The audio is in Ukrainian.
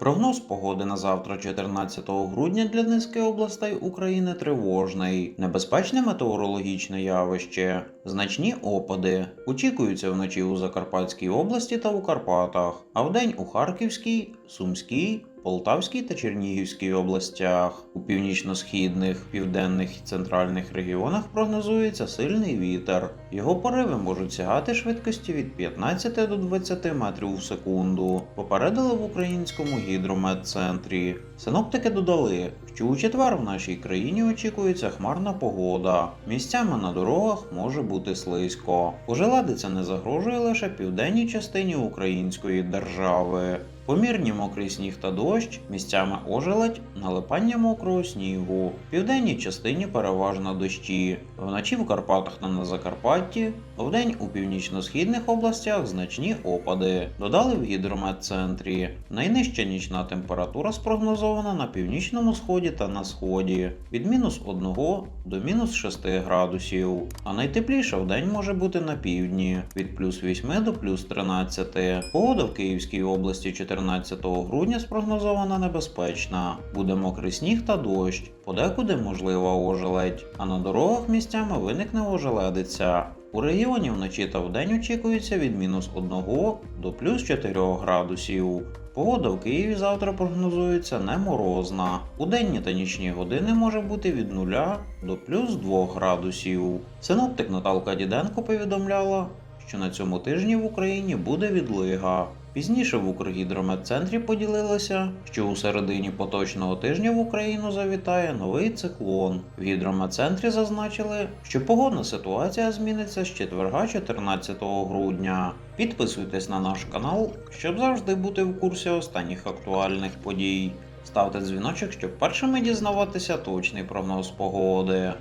Прогноз погоди на завтра, 14 грудня, для низки областей України тривожний. Небезпечне метеорологічне явище. Значні опади. Очікуються вночі у Закарпатській області та у Карпатах, а вдень у Харківській, Сумській. Полтавській та Чернігівській областях. У північно-східних, південних і центральних регіонах прогнозується сильний вітер. Його пориви можуть сягати швидкості від 15 до 20 метрів в секунду. Попередили в українському гідрометцентрі. Синоптики додали, що у четвер в нашій країні очікується хмарна погода. Місцями на дорогах може бути слизько. Ожеледиця не загрожує лише південній частині української держави. Помірні мокрий сніг та дощ, місцями ожеледь, налипання мокрого снігу. В південній частині переважно дощі. Вночі в Карпатах та на Закарпатті, вдень у північно-східних областях значні опади. Додали в гідрометцентрі. Найнижча нічна температура спрогнозована на північному сході та на сході від мінус 1 до мінус 6 градусів. А найтепліша вдень може бути на півдні від плюс 8 до плюс 13. Погода в Київській області 14 грудня спрогнозована небезпечна. Буде мокрий сніг та дощ, подекуди можлива ожеледь, а на дорогах місцями виникне ожеледиця. У регіоні вночі та вдень очікується від мінус 1 до плюс 4 градусів. Погода в Києві завтра прогнозується не морозна. У денні та нічні години може бути від 0 до плюс 2 градусів. Синоптик Наталка Діденко повідомляла, що на цьому тижні в Україні буде відлига. Пізніше в Укргідрометцентрі поділилися, що у середині поточного тижня в Україну завітає новий циклон. В гідрометцентрі зазначили, що погодна ситуація зміниться з четверга 14 грудня. Підписуйтесь на наш канал, щоб завжди бути в курсі останніх актуальних подій. Ставте дзвіночок, щоб першими дізнаватися точний прогноз погоди.